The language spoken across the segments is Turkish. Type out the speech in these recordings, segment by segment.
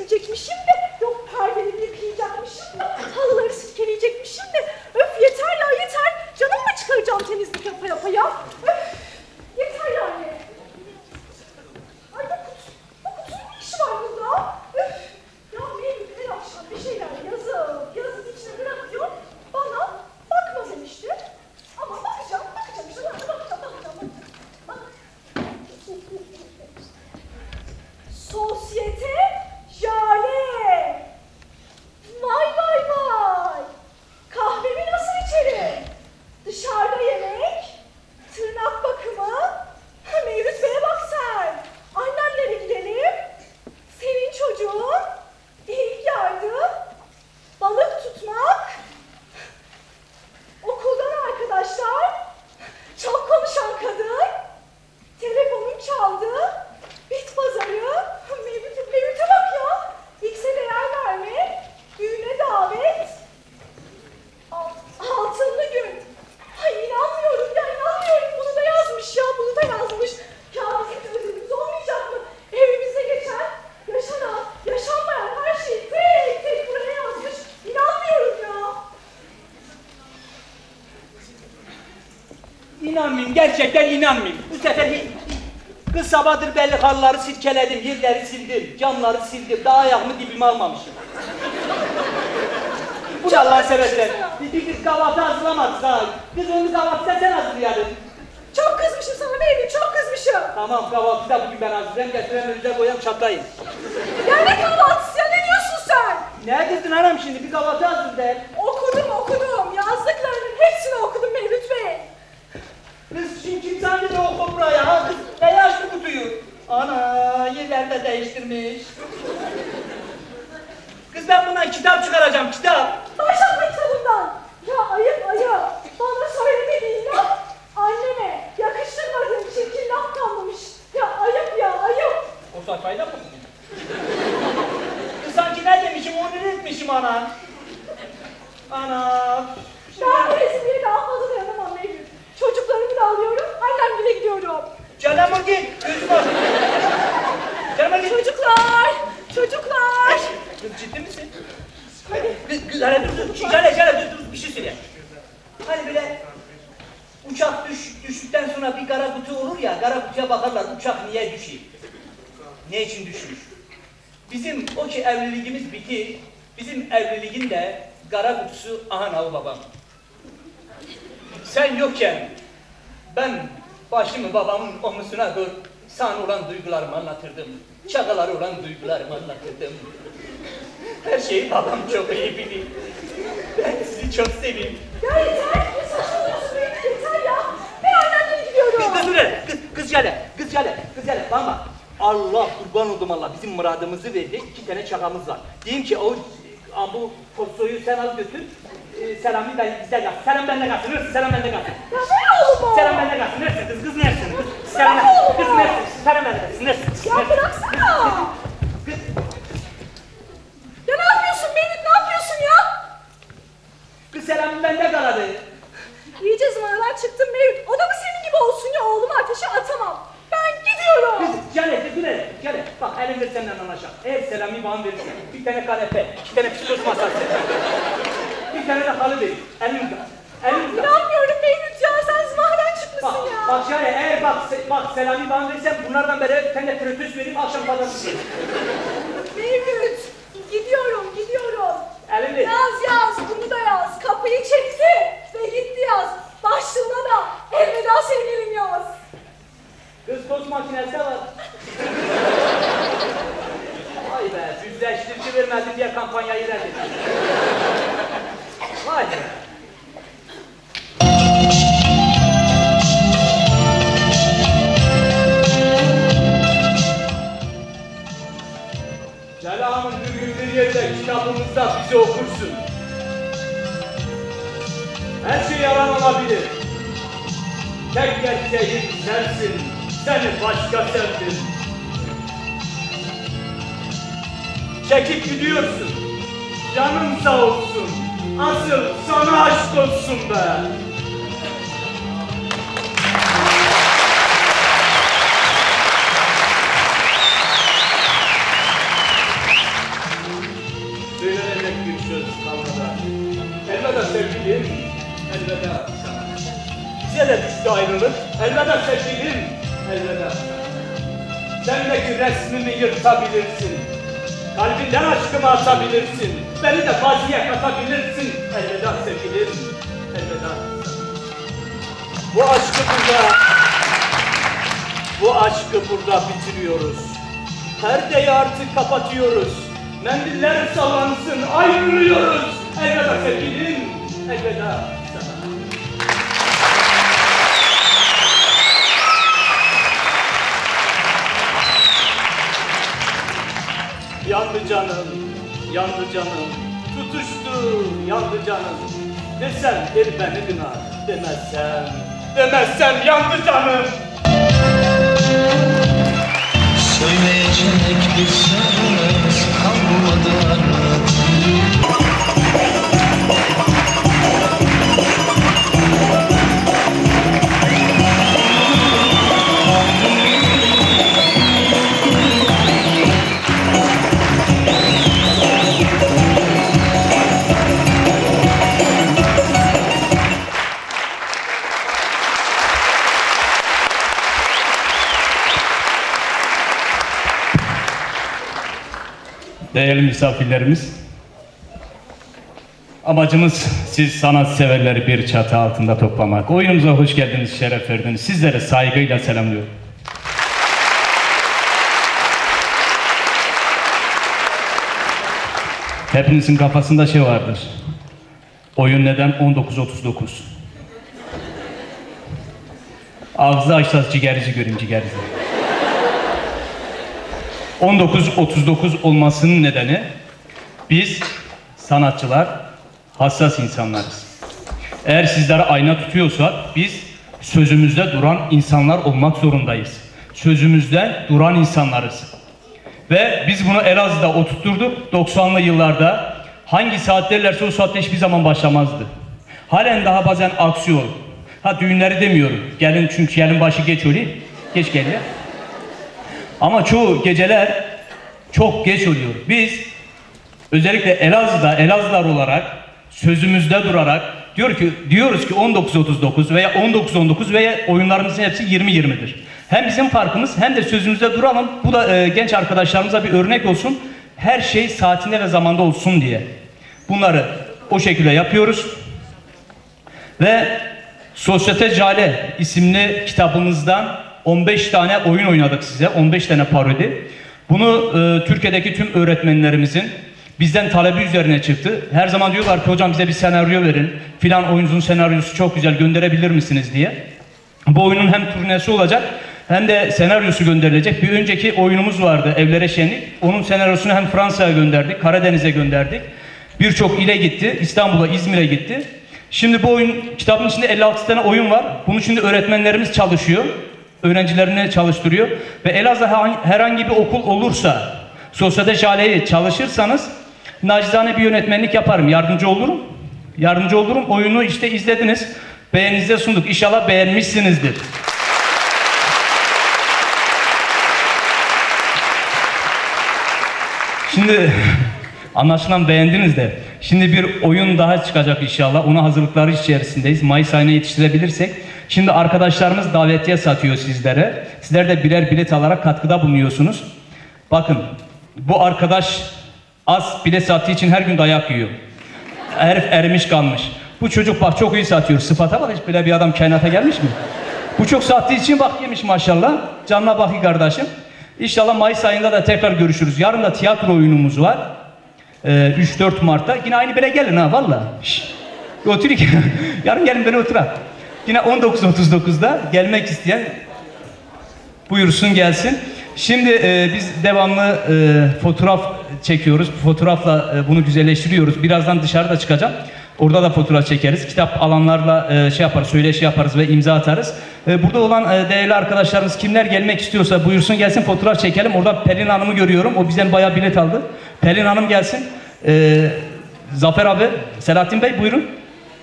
silecekmişim de, yok perdeleri yıkayacakmışım da, halıları silkeleyecekmişim de. Öf yeter ya yeter. Canım mı çıkaracağım temizlik yapa yapa ya? Öf yeter yani. Ay bu kutu, bu kutunun ne işi var burada? Üf! Ya Mevlüt her akşam bir şeyler yazıp yazıp içine bırakıyor. Bana bakma demişti. Ama bakacağım, bakacağım işte bakacağım, bakacağım, bakacağım. Bak. Sosyete Jale. Vay vay vay. Kahvemi nasıl içerim? Dışarıda yemek, tırnak bakımı. Ha, Mevlüt Bey'e bak sen. Annemlere gidelim. Senin çocuğun, ilk yardım, balık tutmak, okuldan arkadaşlar, çok konuşan kadın, telefonum çaldı, bit pazarı, Mevlüt, Mevlüt'e bak ya, X'e değer verme, düğüne davet, Alt, altınlı gün. Ay inanmıyorum ya inanmıyorum. Bunu da yazmış ya bunu da yazmış. Ya bizim ödevimiz olmayacak mı? Evimize geçen, yaşanan, yaşanmayan her şeyi tek tek buraya yazmış. İnanmıyorum ya. İnanmayayım, gerçekten inanmayayım. Bu sefer. Kız sabahdır belli halıları silkeledim, yerleri sildim, camları sildim, daha ayağımı dibime almamışım. Bu da Allah'ın seversen. Bir, bir kız kahvaltı hazırlamaz daha. Kız onu kahvaltıda sen hazırlayalım. Çok kızmışım sana Mevlüt çok kızmışım. Tamam kahvaltıda bugün ben hazırlayayım, getireyim önünüze koyayım çatlayın. Ya ne kahvaltısı ya ne diyorsun sen? Ne kızdın anam şimdi, bir kahvaltı hazır de. Okudum. Yazdıklarının hepsini okudum Mevlüt Bey. Kız şimdi kim oku buraya ha? Kız ne açtı kutuyu? Ana yerlerde değiştirmiş. Kız ben bundan kitap çıkaracağım kitap. Başlatma kitabından. Ya ayıp ayıp. Bana söylemediğin laf anneme yakıştırmadığın çirkin laf kalmamış. Ya ayıp ya ayıp. O sayfayı da mı? Kız sanki ne demişim onu etmişim ana. Ana. Ben bu resimleri daha fazla dayanamam Mevlüt. Çocuklarımı da alıyorum, annemgile gidiyorum. Canım git. Gözüm var. Canım git. Çocuklar, çocuklar. Kız ciddi misin? Hadi. Kız, dur dur. Şöyle şöyle dur dur bir şey söyle. Hani böyle uçak düş, düştükten sonra bir kara kutu olur ya, kara kutuya bakarlar uçak niye düşüyor? Ne için düşmüş? Bizim o ki evliliğimiz bitti, bizim evliliğin de kara kutusu aha nav babam. Sen yokken ben başımı babamın omuzuna koyup sana olan duygularımı anlatırdım. Şakaları olan duygularımı anlatırdım. Her şeyi babam çok iyi bilir. Ben sizi çok seviyorum. Ya yeter, ne saçmalıyorsun Mevlüt yeter ya. Ben annemgile gidiyorum. Kız, öyle, kız, kız gele, kız gele, kız gele. Bana bak. Allah kurban oldum Allah. Bizim muradımızı verdi. İki tane çakamız var. Diyeyim ki o bu postoyu sen al götür. E, Selami ben bizde kalsın. Selam bende kalsın. Neresi? Selam bende kalsın. Ya ver oğlumu. Selam bende kalsın. Neresi? Kız kız neresi? Kız, selam bende. Kız neresi? Selam bende kalsın. Neresi? Ya bıraksana. Kız, Ya ne yapıyorsun Mevlüt, ne yapıyorsun ya? kız selam bende kaladı. İyice zıvanadan çıktım Mevlüt. O da mı senin gibi olsun ya oğlumu ateşe atamam. Ben gidiyorum. Kız gel kız gel gel. Bak elimde senden anlaşalım. Eğer Selami bana verirse bir tane kanepe, iki tane psikoz masası. Bir tane de halı verir. Elimde. Elimde. İnanmıyorum Mevlüt ya sen Bak, çıkmışsın ya. bak yani eğer bak, se- bak Selami bana verirsen bunlardan beri bir tane protez vereyim akşam pazartesi. Mevlüt gidiyorum gidiyorum. Elimde. Yaz yaz bunu da yaz. Kapıyı çekti Selamın bugün bir yerde kitabımızda bizi okursun. Her şey yalan olabilir. Tek gerçeğin sensin, seni başka sevdim. Çekip gidiyorsun, canın sağ olsun, asıl sana aşk olsun be. Yırtabilirsin. Kalbinden aşkımı atabilirsin. Beni de maziye katabilirsin. Elveda sevgilim, elveda. Bu aşkı burada, bu aşkı burada bitiriyoruz. Perdeyi artık kapatıyoruz. Mendiller sallansın, ayrılıyoruz. Elveda sevgilim, elveda yandı canım, tutuştu, yandı canım. Desem bir beni günah, demezsem, demezsem yandı canım. Söyleyecek bir söz kalmadı Değerli misafirlerimiz, amacımız siz sanat severleri bir çatı altında toplamak. Oyunumuza hoş geldiniz, şeref verdiniz. Sizleri saygıyla selamlıyorum. Hepinizin kafasında şey vardır. Oyun neden 19.39? Ağzı açsa ciğerici göreyim ciğerici. 1939 olmasının nedeni biz sanatçılar hassas insanlarız. Eğer sizlere ayna tutuyorsa biz sözümüzde duran insanlar olmak zorundayız. Sözümüzde duran insanlarız. Ve biz bunu Elazığ'da oturtturduk. 90'lı yıllarda hangi saat derlerse o saatte hiçbir zaman başlamazdı. Halen daha bazen aksiyon. Ha düğünleri demiyorum. Gelin çünkü gelin başı geç oluyor. Geç geliyor. Ama çoğu geceler çok geç oluyor. Biz özellikle Elazığ'da Elazığlar olarak sözümüzde durarak diyor ki diyoruz ki 19.39 veya 19.19 veya oyunlarımızın hepsi 20.20'dir. Hem bizim farkımız hem de sözümüzde duralım. Bu da e, genç arkadaşlarımıza bir örnek olsun. Her şey saatinde ve zamanda olsun diye. Bunları o şekilde yapıyoruz. Ve Sosyete Cale isimli kitabımızdan 15 tane oyun oynadık size. 15 tane parodi. Bunu e, Türkiye'deki tüm öğretmenlerimizin bizden talebi üzerine çıktı. Her zaman diyorlar ki hocam bize bir senaryo verin. Filan oyuncunun senaryosu çok güzel gönderebilir misiniz diye. Bu oyunun hem turnesi olacak hem de senaryosu gönderilecek. Bir önceki oyunumuz vardı Evlere Şenlik. Onun senaryosunu hem Fransa'ya gönderdik, Karadeniz'e gönderdik. Birçok ile gitti. İstanbul'a, İzmir'e gitti. Şimdi bu oyun kitabın içinde 56 tane oyun var. Bunu şimdi öğretmenlerimiz çalışıyor. Öğrencilerini çalıştırıyor. Ve Elazığ herhangi bir okul olursa sosyete şaleyi çalışırsanız nacizane bir yönetmenlik yaparım. Yardımcı olurum. Yardımcı olurum. Oyunu işte izlediniz. Beğeninize sunduk. İnşallah beğenmişsinizdir. Şimdi anlaşılan beğendiniz de şimdi bir oyun daha çıkacak inşallah. Ona hazırlıkları içerisindeyiz. Mayıs ayına yetiştirebilirsek. Şimdi arkadaşlarımız davetiye satıyor sizlere. Sizler de birer bilet alarak katkıda bulunuyorsunuz. Bakın bu arkadaş az bilet sattığı için her gün dayak yiyor. Herif erimiş kalmış. Bu çocuk bak çok iyi satıyor. Sıfata bak hiç böyle bir adam kainata gelmiş mi? Bu çok sattığı için bak yemiş maşallah. Canına bakı kardeşim. İnşallah Mayıs ayında da tekrar görüşürüz. Yarın da tiyatro oyunumuz var. Ee, 3-4 Mart'ta. Yine aynı bile gelin ha valla. Otur. Yarın gelin beni otura. Yine 19.39'da gelmek isteyen buyursun gelsin. Şimdi e, biz devamlı e, fotoğraf çekiyoruz. Fotoğrafla e, bunu güzelleştiriyoruz. Birazdan dışarıda çıkacağım. Orada da fotoğraf çekeriz. Kitap alanlarla e, şey yaparız, söyleşi yaparız ve imza atarız. E, burada olan e, değerli arkadaşlarımız kimler gelmek istiyorsa buyursun gelsin fotoğraf çekelim. Orada Pelin Hanım'ı görüyorum. O bizden bayağı bilet aldı. Pelin Hanım gelsin. E, Zafer abi, Selahattin Bey buyurun.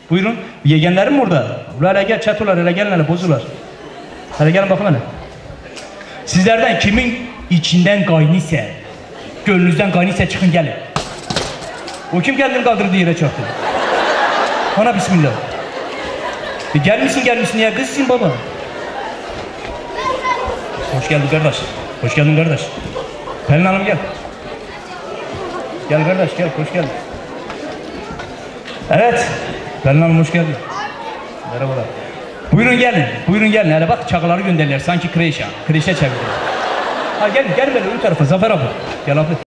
Buyurun. Yegenlerim mi orada? Ulan hele gel çatolar hele gelin hele bozular. Hele gelin bakın hele. Sizlerden kimin içinden kaynıyse, gönlünüzden kaynıysa çıkın gelin. O kim kendini kaldırdı yere çarptı? Bana bismillah. E, gelmişsin gelmişsin ya kızsın baba. Hoş geldin kardeş. Hoş geldin kardeş. Pelin Hanım gel. Gel kardeş gel hoş geldin. Evet. Pelin Hanım hoş geldin. Merhabalar. Buyurun gelin. Buyurun gelin. Hele bak çakıları gönderdiler. Sanki kreşe. Kreşe çevirdiler. Ha gel gel böyle ön tarafa Zafer abi. Gel abi.